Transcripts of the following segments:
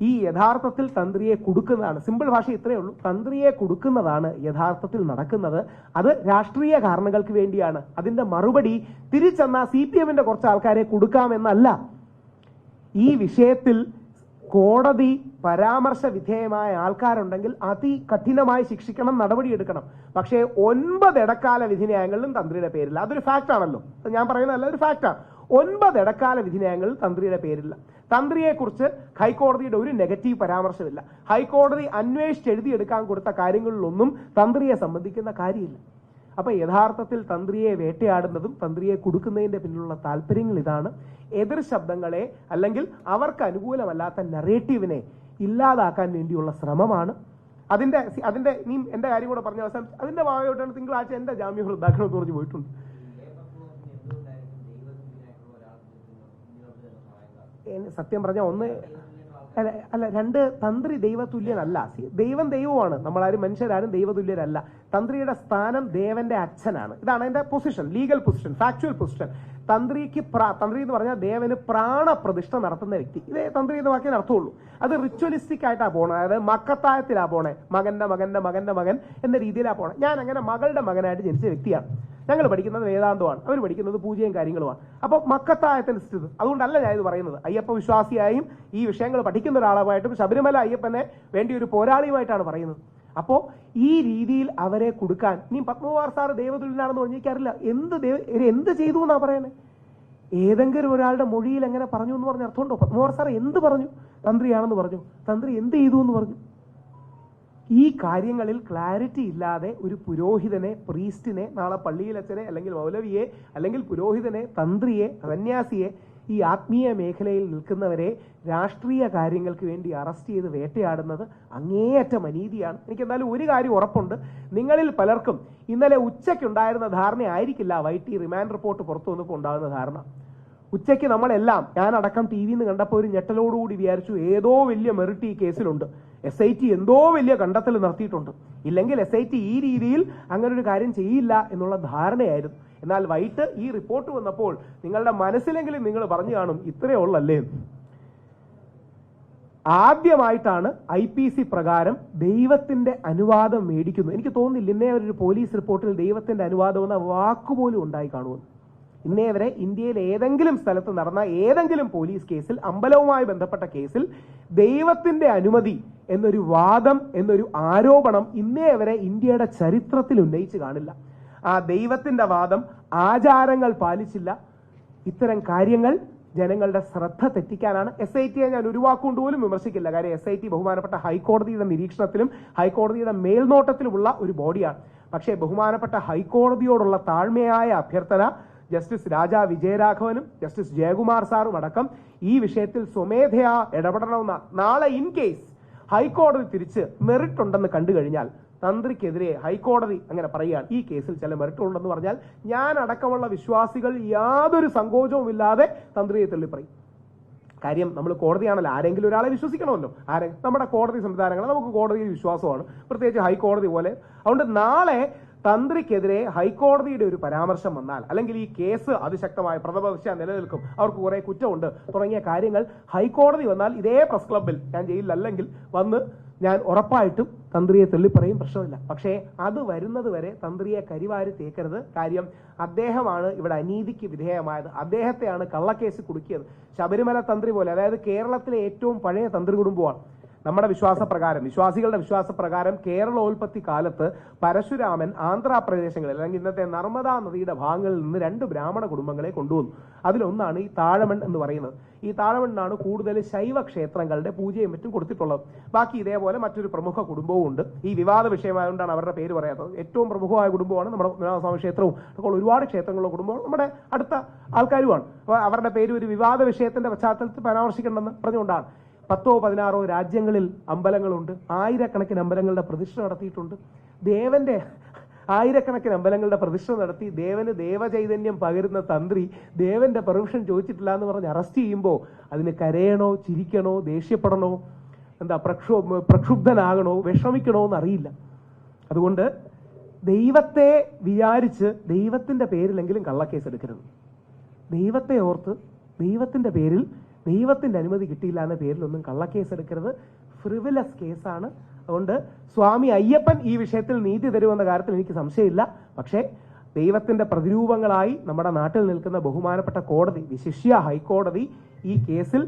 ഈ യഥാർത്ഥത്തിൽ തന്ത്രിയെ കൊടുക്കുന്നതാണ്. സിമ്പിൾ ഭാഷ ഇത്രയേ ഉള്ളൂ. തന്ത്രിയെ കൊടുക്കുന്നതാണ് യഥാർത്ഥത്തിൽ നടക്കുന്നത്. അത് രാഷ്ട്രീയ കാരണങ്ങൾക്ക് വേണ്ടിയാണ്. അതിന്റെ മറുപടി തിരിച്ചെന്ന സി പി എമ്മിന്റെ കുറച്ച് ആൾക്കാരെ കൊടുക്കാമെന്നല്ല. ഈ വിഷയത്തിൽ കോടതി പരാമർശ വിധേയമായ ആൾക്കാരുണ്ടെങ്കിൽ അതികഠിനമായി ശിക്ഷിക്കണം നടപടിയെടുക്കണം. പക്ഷേ ഒൻപത് ഇടക്കാല വിധിന്യായങ്ങളിലും തന്ത്രിയുടെ പേരില്ല. അതൊരു ഫാക്റ്റ് ആണല്ലോ. ഞാൻ പറയുന്നതല്ല ഒരു ഫാക്റ്റാണ് ഒൻപത് ഇടക്കാല വിധിന്യായങ്ങളിൽ തന്ത്രിയുടെ പേരില്ല. തന്ത്രിയെക്കുറിച്ച് ഹൈക്കോടതിയുടെ ഒരു നെഗറ്റീവ് പരാമർശമില്ല. ഹൈക്കോടതി അന്വേഷിച്ച് എഴുതിയെടുക്കാൻ കൊടുത്ത കാര്യങ്ങളിലൊന്നും തന്ത്രിയെ സംബന്ധിക്കുന്ന കാര്യമില്ല. അപ്പൊ യഥാർത്ഥത്തിൽ തന്ത്രിയെ വേട്ടയാടുന്നതും തന്ത്രിയെ കൊടുക്കുന്നതിന്റെ പിന്നിലുള്ള താല്പര്യങ്ങൾ ഇതാണ്. എതിർ ശബ്ദങ്ങളെ അല്ലെങ്കിൽ അവർക്ക് അനുകൂലമല്ലാത്ത നറേറ്റീവിനെ ഇല്ലാതാക്കാൻ വേണ്ടിയുള്ള ശ്രമമാണ്. അതിന്റെ അതിന്റെ നീ എന്റെ കാര്യം കൂടെ പറഞ്ഞ അവസാനം അതിന്റെ ഭാഗമായിട്ടാണ് തിങ്കളാഴ്ച എന്റെ ജാമ്യം റദ്ദാക്കണമെന്ന് പറഞ്ഞു പോയിട്ടുണ്ട്. സത്യം പറഞ്ഞ ഒന്ന് അല്ല രണ്ട് തന്ത്രി ദൈവതുല്യനല്ല. ദൈവം ദൈവമാണ് നമ്മളാരും മനുഷ്യരാരും ദൈവതുല്യരല്ല. തന്ത്രിയുടെ സ്ഥാനം ദേവന്റെ അച്ഛനാണ്. ഇതാണ് അതിന്റെ position legal position factual position തന്ത്രിക്ക് പ്രാ- തന്ത്രി എന്ന് പറഞ്ഞാൽ ദേവന് പ്രാണപ്രതിഷ്ഠ നടത്തുന്ന വ്യക്തി. ഇതേ തന്ത്രി എന്ന് വാക്കിന് അർത്ഥമുള്ളൂ അത് റിച്വലിസ്റ്റിക് ആയിട്ടാ പോണേ. അതായത് മക്കത്തായത്തിലാ പോണേ. മകന്റെ മകന്റെ മകന്റെ മകൻ എന്ന രീതിയിലാ പോണേ. ഞാൻ അങ്ങനെ മകളുടെ മകനായിട്ട് ജനിച്ച വ്യക്തിയാണ്. ഞങ്ങൾ പഠിക്കുന്നത് വേദാന്തമാണ്. അവർ പഠിക്കുന്നത് പൂജയും കാര്യങ്ങളുമാണ്. അപ്പോൾ മക്കത്തായത്തിന്റെ സ്ഥിതി. അതുകൊണ്ടല്ല ഞാൻ ഇത് പറയുന്നത്. അയ്യപ്പ വിശ്വാസിയായും ഈ വിഷയങ്ങൾ പഠിക്കുന്ന ഒരാളുമായിട്ടും ശബരിമല അയ്യപ്പനെ വേണ്ടി ഒരു പോരാളിയുമായിട്ടാണ് പറയുന്നത്. അപ്പോൾ ഈ രീതിയിൽ അവരെ കൊടുക്കാൻ ഇനി പത്മകുമാർ സാർ ദേവതുല്യനാണെന്ന് പറഞ്ഞിരിക്കാറില്ല. എന്ത് എന്ത് ചെയ്തു എന്നാ പറയുന്നത് ഏതെങ്കിലും ഒരാളുടെ മൊഴിയിൽ എങ്ങനെ പറഞ്ഞു എന്ന് പറഞ്ഞ അർത്ഥമുണ്ടോ? പത്മകുമാർ സാർ എന്ത് പറഞ്ഞു? തന്ത്രിയാണെന്ന് പറഞ്ഞു. തന്ത്രി എന്ത് ചെയ്തു എന്ന് പറഞ്ഞു? ഈ കാര്യങ്ങളിൽ ക്ലാരിറ്റി ഇല്ലാതെ ഒരു പുരോഹിതനെ പ്രീസ്റ്റിനെ നാളെ പള്ളിയിലച്ചനെ അല്ലെങ്കിൽ മൗലവിയെ അല്ലെങ്കിൽ പുരോഹിതനെ തന്ത്രിയെ സന്യാസിയെ ഈ ആത്മീയ മേഖലയിൽ നിൽക്കുന്നവരെ രാഷ്ട്രീയ കാര്യങ്ങൾക്ക് വേണ്ടി അറസ്റ്റ് ചെയ്ത് വേട്ടയാടുന്നത് അങ്ങേയറ്റം അനീതിയാണ്. എനിക്ക് എന്തായാലും ഒരു കാര്യം ഉറപ്പുണ്ട്. നിങ്ങളിൽ പലർക്കും ഇന്നലെ ഉച്ചയ്ക്കുണ്ടായിരുന്ന ധാരണ ആയിരിക്കില്ല ടി റിമാൻഡ് റിപ്പോർട്ട് പുറത്തു വന്നപ്പോൾ ഉണ്ടാകുന്ന ധാരണ. ഉച്ചയ്ക്ക് നമ്മളെല്ലാം ഞാനടക്കം ടി വിന്ന് കണ്ടപ്പോൾ ഒരു ഞെട്ടലോടുകൂടി വിചാരിച്ചു ഏതോ വലിയ മെറിറ്റ് ഈ കേസിലുണ്ട്. എസ് ഐ ടി എന്തോ വലിയ കണ്ടെത്തൽ നടത്തിയിട്ടുണ്ട്. ഇല്ലെങ്കിൽ എസ് ഐ ടി ഈ രീതിയിൽ അങ്ങനെ ഒരു കാര്യം ചെയ്യില്ല എന്നുള്ള ധാരണയായിരുന്നു. എന്നാൽ വൈകിട്ട് ഈ റിപ്പോർട്ട് വന്നപ്പോൾ നിങ്ങളുടെ മനസ്സിലെങ്കിലും നിങ്ങൾ പറഞ്ഞു കാണും ഇത്രയേ ഉള്ളല്ലേ. ആദ്യമായിട്ടാണ് ഐ പി സി പ്രകാരം ദൈവത്തിന്റെ അനുവാദം മേടിക്കുന്നത്. എനിക്ക് തോന്നുന്നില്ല ഇന്നേ ഒരു പോലീസ് റിപ്പോർട്ടിൽ ദൈവത്തിന്റെ അനുവാദം എന്ന വാക്കുപോലും ഉണ്ടായി കാണുമെന്ന്. ഇന്നേ വരെ ഇന്ത്യയിൽ ഏതെങ്കിലും സ്ഥലത്ത് നടന്ന ഏതെങ്കിലും പോലീസ് കേസിൽ അമ്പലവുമായി ബന്ധപ്പെട്ട കേസിൽ ദൈവത്തിന്റെ അനുമതി എന്നൊരു വാദം എന്നൊരു ആരോപണം ഇന്നേ വരെ ഇന്ത്യയുടെ ചരിത്രത്തിൽ ഉന്നയിച്ച് കാണില്ല. ആ ദൈവത്തിന്റെ വാദം ആചാരങ്ങൾ പാലിച്ചില്ല. ഇത്തരം കാര്യങ്ങൾ ജനങ്ങളുടെ ശ്രദ്ധ തെറ്റിക്കാനാണ്. എസ് ഐ ടിയെ ഞാൻ ഒരു വാക്കുകൊണ്ട് പോലും വിമർശിക്കില്ല. കാര്യം എസ് ഐ ടി ബഹുമാനപ്പെട്ട ഹൈക്കോടതിയുടെ നിരീക്ഷണത്തിലും ഹൈക്കോടതിയുടെ മേൽനോട്ടത്തിലുമുള്ള ഒരു ബോഡിയാണ്. പക്ഷേ ബഹുമാനപ്പെട്ട ഹൈക്കോടതിയോടുള്ള താഴ്മയായ അഭ്യർത്ഥന ജസ്റ്റിസ് രാജാ വിജയരാഘവനും ജസ്റ്റിസ് ജയകുമാർ സാറും അടക്കം ഈ വിഷയത്തിൽ സ്വമേധയാ ഇടപെടണമെന്ന നാളെ ഇൻ കേസ് ഹൈക്കോടതി തിരിച്ച് മെറിറ്റ് ഉണ്ടെന്ന് കണ്ടു കഴിഞ്ഞാൽ തന്ത്രിക്കെതിരെ ഹൈക്കോടതി അങ്ങനെ പറയുകയാണ്. ഈ കേസിൽ ചില മെറിറ്റ് ഉണ്ടെന്ന് പറഞ്ഞാൽ ഞാൻ അടക്കമുള്ള വിശ്വാസികൾ യാതൊരു സങ്കോചവും ഇല്ലാതെ തന്ത്രിയെ തള്ളിപ്പറയും കാര്യം നമ്മൾ കോടതിയാണല്ലോ. ആരെങ്കിലും ഒരാളെ വിശ്വസിക്കണമല്ലോ. ആരെ? നമ്മുടെ കോടതി സംവിധാനങ്ങൾ നമുക്ക് കോടതിയിൽ വിശ്വാസമാണ്. പ്രത്യേകിച്ച് ഹൈക്കോടതി പോലെ. അതുകൊണ്ട് നാളെ തന്ത്രിക്കെതിരെ ഹൈക്കോടതിയുടെ ഒരു പരാമർശം വന്നാൽ അല്ലെങ്കിൽ ഈ കേസ് അതിശക്തമായ പ്രതിപക്ഷ നിലനിൽക്കും അവർക്ക് കുറെ കുറ്റമുണ്ട് തുടങ്ങിയ കാര്യങ്ങൾ ഹൈക്കോടതി വന്നാൽ ഇതേ പ്രസ് ക്ലബിൽ ഞാൻ ജയിലിലല്ലെങ്കിൽ വന്ന് ഞാൻ ഉറപ്പായിട്ടും തന്ത്രിയെ തെള്ളിപ്പറയും പ്രശ്നമില്ല. പക്ഷേ അത് വരുന്നത് വരെ തന്ത്രിയെ കരിവാരി തേക്കരുത്. കാര്യം അദ്ദേഹമാണ് ഇവിടെ അനീതിക്ക് വിധേയമായത്. അദ്ദേഹത്തെയാണ് കള്ളക്കേസ് കുടുക്കിയത്. ശബരിമല തന്ത്രി പോലെ അതായത് കേരളത്തിലെ ഏറ്റവും പഴയ തന്ത്രി കുടുംബമാണ് നമ്മുടെ വിശ്വാസപ്രകാരം വിശ്വാസികളുടെ വിശ്വാസപ്രകാരം കേരളോൽപത്തി കാലത്ത് പരശുരാമൻ ആന്ധ്രാപ്രദേശങ്ങളിൽ അല്ലെങ്കിൽ ഇന്നത്തെ നർമ്മദാ നദിയുടെ ഭാഗങ്ങളിൽ നിന്ന് രണ്ട് ബ്രാഹ്മണ കുടുംബങ്ങളെ കൊണ്ടുവന്നു. അതിലൊന്നാണ് ഈ താഴമൺ എന്ന് പറയുന്നത്. ഈ താഴമണ്ണാണ് കൂടുതൽ ശൈവ ക്ഷേത്രങ്ങളുടെ പൂജയും മറ്റും കൊടുത്തിട്ടുള്ളത്. ബാക്കി ഇതേപോലെ മറ്റൊരു പ്രമുഖ കുടുംബവും ഉണ്ട്. ഈ വിവാദ വിഷയമായതുകൊണ്ടാണ് അവരുടെ പേര് പറയാത്തത്. ഏറ്റവും പ്രമുഖമായ കുടുംബമാണ് നമ്മുടെ വിനാഥസ്വാമി ക്ഷേത്രവും. അപ്പോൾ ഒരുപാട് ക്ഷേത്രങ്ങളുള്ള കുടുംബവും നമ്മുടെ അടുത്ത ആൾക്കാരുമാണ്. അവരുടെ പേര് ഒരു വിവാദ വിഷയത്തിന്റെ പശ്ചാത്തലത്തിൽ പരാമർശിക്കണമെന്ന് പറഞ്ഞുകൊണ്ടാണ്. പത്തോ പതിനാറോ രാജ്യങ്ങളിൽ അമ്പലങ്ങളുണ്ട്. ആയിരക്കണക്കിന് അമ്പലങ്ങളുടെ പ്രതിഷ്ഠ നടത്തിയിട്ടുണ്ട്. ദേവന്റെ ആയിരക്കണക്കിന് അമ്പലങ്ങളുടെ പ്രതിഷ്ഠ നടത്തി ദേവന് ദേവചൈതന്യം പകരുന്ന തന്ത്രി ദേവന്റെ പെർമിഷൻ ചോദിച്ചിട്ടില്ല എന്ന് പറഞ്ഞ് അറസ്റ്റ് ചെയ്യുമ്പോൾ അതിന് കരയണോ ചിരിക്കണോ ദേഷ്യപ്പെടണോ എന്താ പ്രക്ഷോ പ്രക്ഷുബ്ധനാകണോ വിഷമിക്കണോ എന്ന് അറിയില്ല അതുകൊണ്ട് ദൈവത്തെ വിചാരിച്ച് ദൈവത്തിന്റെ പേരിലെങ്കിലും കള്ളക്കേസ് എടുക്കരുത്. ദൈവത്തെ ഓർത്ത് ദൈവത്തിന്റെ പേരിൽ ദൈവത്തിന്റെ അനുമതി കിട്ടിയില്ല എന്ന പേരിലൊന്നും കള്ളക്കേസ് എടുക്കരുത് ഫ്രിവിലസ് കേസാണ്. അതുകൊണ്ട് സ്വാമി അയ്യപ്പൻ ഈ വിഷയത്തിൽ നീതി തരുമെന്ന കാര്യത്തിൽ എനിക്ക് സംശയമില്ല. പക്ഷേ ദൈവത്തിന്റെ പ്രതിരൂപങ്ങളായി നമ്മുടെ നാട്ടിൽ നിൽക്കുന്ന ബഹുമാനപ്പെട്ട കോടതി വിശിഷ്യ ഹൈക്കോടതി ഈ കേസിൽ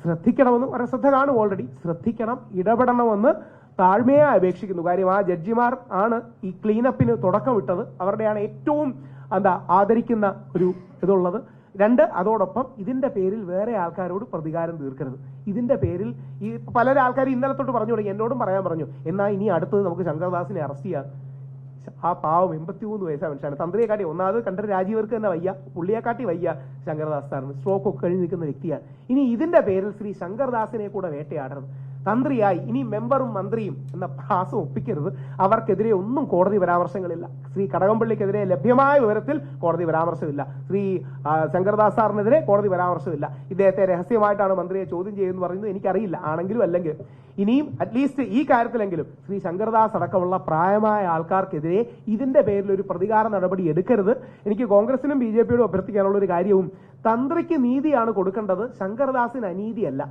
ശ്രദ്ധിക്കണമെന്ന് ഒരു ശ്രദ്ധ കാണും ഓൾറെഡി ശ്രദ്ധിക്കണം ഇടപെടണമെന്ന് താഴ്മയായി അപേക്ഷിക്കുന്നു. കാര്യം ആ ജഡ്ജിമാർ ആണ് ഈ ക്ലീനപ്പിന് തുടക്കമിട്ടത്. അവരുടെയാണ് ഏറ്റവും എന്താ ആദരിക്കുന്ന ഒരു ഇതുള്ളത്. രണ്ട് അതോടൊപ്പം ഇതിന്റെ പേരിൽ വേറെ ആൾക്കാരോട് പ്രതികാരം തീർക്കരുത്. ഇതിന്റെ പേരിൽ ഈ പല ആൾക്കാർ ഇന്നലെ തൊട്ട് പറഞ്ഞു തുടങ്ങി എന്നോടും പറയാൻ പറഞ്ഞു എന്നാ ഇനി അടുത്തത് നമുക്ക് ശങ്കർദാസിനെ അറസ്റ്റ് ചെയ്യാം. ആ പാവം എൺപത്തിമൂന്ന് വയസ്സാണ് മനുഷ്യനാണ്. തന്ത്രിയെ കാട്ടി ഒന്നാമത് കണ്ട രാജീവർക്ക് തന്നെ വയ്യ പുള്ളിയെ കാട്ടി വയ്യ ശങ്കർദാസ് സാറിന്. സ്ട്രോക്ക് ഒക്കെ കഴിഞ്ഞ് നിൽക്കുന്ന വ്യക്തിയാണ്. ഇനി ഇതിന്റെ പേരിൽ ശ്രീ ശങ്കർദാസിനെ കൂടെ വേട്ടയാടരുത്. തന്ത്രിയായി ഇനി മെമ്പറും മന്ത്രിയും എന്ന ഭാസം ഒപ്പിക്കരുത്. അവർക്കെതിരെ ഒന്നും കോടതി പരാമർശങ്ങളില്ല. ശ്രീ കടകംപള്ളിക്കെതിരെ ലഭ്യമായ വിവരത്തിൽ കോടതി പരാമർശമില്ല. ശ്രീ ശങ്കർദാസ് സാറിനെതിരെ കോടതി പരാമർശമില്ല. ഇദ്ദേഹത്തെ രഹസ്യമായിട്ടാണ് മന്ത്രിയെ ചോദ്യം ചെയ്യുന്നത് പറയുന്നത് എനിക്കറിയില്ല. ആണെങ്കിലും അല്ലെങ്കിൽ. ഇനിയും അറ്റ്ലീസ്റ്റ് ഈ കാര്യത്തിലെങ്കിലും ശ്രീ ശങ്കർദാസ് അടക്കമുള്ള പ്രായമായ ആൾക്കാർക്കെതിരെ ഇതിന്റെ പേരിൽ ഒരു പ്രതികാര നടപടി എടുക്കരുത്. എനിക്ക് കോൺഗ്രസിനും ബി ജെ പിയോടും അഭ്യർത്ഥിക്കാനുള്ള ഒരു കാര്യവും തന്ത്രിക്ക് നീതിയാണ് കൊടുക്കേണ്ടത്. ശങ്കർദാസിന് അനീതിയല്ല.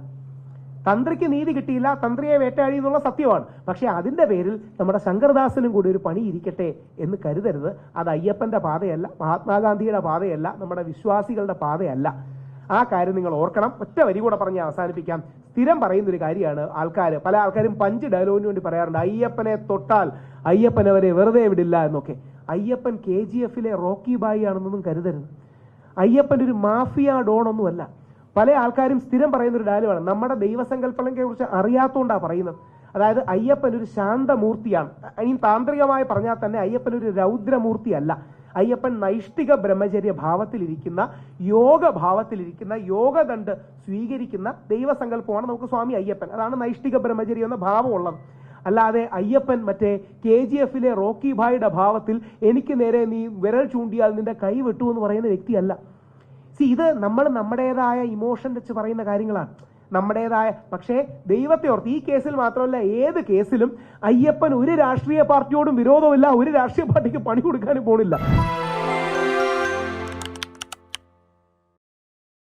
തന്ത്രിക്ക് നീതി കിട്ടിയില്ല തന്ത്രിയെ വേട്ടയാടി എന്നുള്ള സത്യമാണ്. പക്ഷെ അതിന്റെ പേരിൽ നമ്മുടെ ശങ്കർദാസിനും കൂടി ഒരു പണി ഇരിക്കട്ടെ എന്ന് കരുതരുത്. അത് അയ്യപ്പന്റെ പാതയല്ല മഹാത്മാഗാന്ധിയുടെ പാതയല്ല നമ്മുടെ വിശ്വാസികളുടെ പാതയല്ല. ആ കാര്യം നിങ്ങൾ ഓർക്കണം. ഒറ്റ വരി കൂടെ പറഞ്ഞ് അവസാനിപ്പിക്കാം. സ്ഥിരം പറയുന്ന ഒരു കാര്യമാണ് ആൾക്കാർ പല ആൾക്കാരും പഞ്ച് ഡയലോഗിന് വേണ്ടി പറയാറുണ്ട് അയ്യപ്പനെ തൊട്ടാൽ അയ്യപ്പൻ അവരെ വെറുതെ വിടില്ല എന്നൊക്കെ. അയ്യപ്പൻ കെ ജി എഫിലെ റോക്കി ബായി ആണെന്നൊന്നും കരുതരുത്. അയ്യപ്പൻ ഒരു മാഫിയ ഡോൺ ഒന്നുമല്ല പല ആൾക്കാരും സ്ഥിരം പറയുന്ന ഒരു ഡയലോഗാണ് നമ്മുടെ ദൈവസങ്കല്പങ്ങളെ കുറിച്ച് അറിയാത്തോണ്ടാ പറയുന്നത്. അതായത് അയ്യപ്പൻ ഒരു ശാന്തമൂർത്തിയാണ്. ഇനി താന്ത്രികമായി പറഞ്ഞാൽ തന്നെ അയ്യപ്പൻ ഒരു രൗദ്രമൂർത്തിയല്ല. അയ്യപ്പൻ നൈഷ്ഠിക ബ്രഹ്മചര്യ ഭാവത്തിലിരിക്കുന്ന യോഗ ഭാവത്തിലിരിക്കുന്ന യോഗദണ്ഡ് സ്വീകരിക്കുന്ന ദൈവസങ്കല്പമാണ് നമുക്ക് സ്വാമി അയ്യപ്പൻ. അതാണ് നൈഷ്ഠിക ബ്രഹ്മചര്യം എന്ന ഭാവമുള്ളത്. അല്ലാതെ അയ്യപ്പൻ മറ്റേ കെ ജി എഫിലെ റോക്കി ഭായിയുടെ ഭാവത്തിൽ എനിക്ക് നേരെ നീ വിരൽ ചൂണ്ടിയാൽ നിന്റെ കൈ വെട്ടു എന്ന് പറയുന്ന വ്യക്തിയല്ല. സി ഇത് നമ്മൾ നമ്മുടേതായ ഇമോഷൻ വെച്ച് പറയുന്ന കാര്യങ്ങളാണ്. നമ്മുടേതായ പക്ഷേ ദൈവത്തെ ഓർത്ത് ഈ കേസിൽ മാത്രമല്ല ഏത് കേസിലും അയ്യപ്പൻ ഒരു രാഷ്ട്രീയ പാർട്ടിയോടും വിരോധമില്ല ഒരു രാഷ്ട്രീയ പാർട്ടിക്ക് പണി കൊടുക്കാനും പോണില്ല.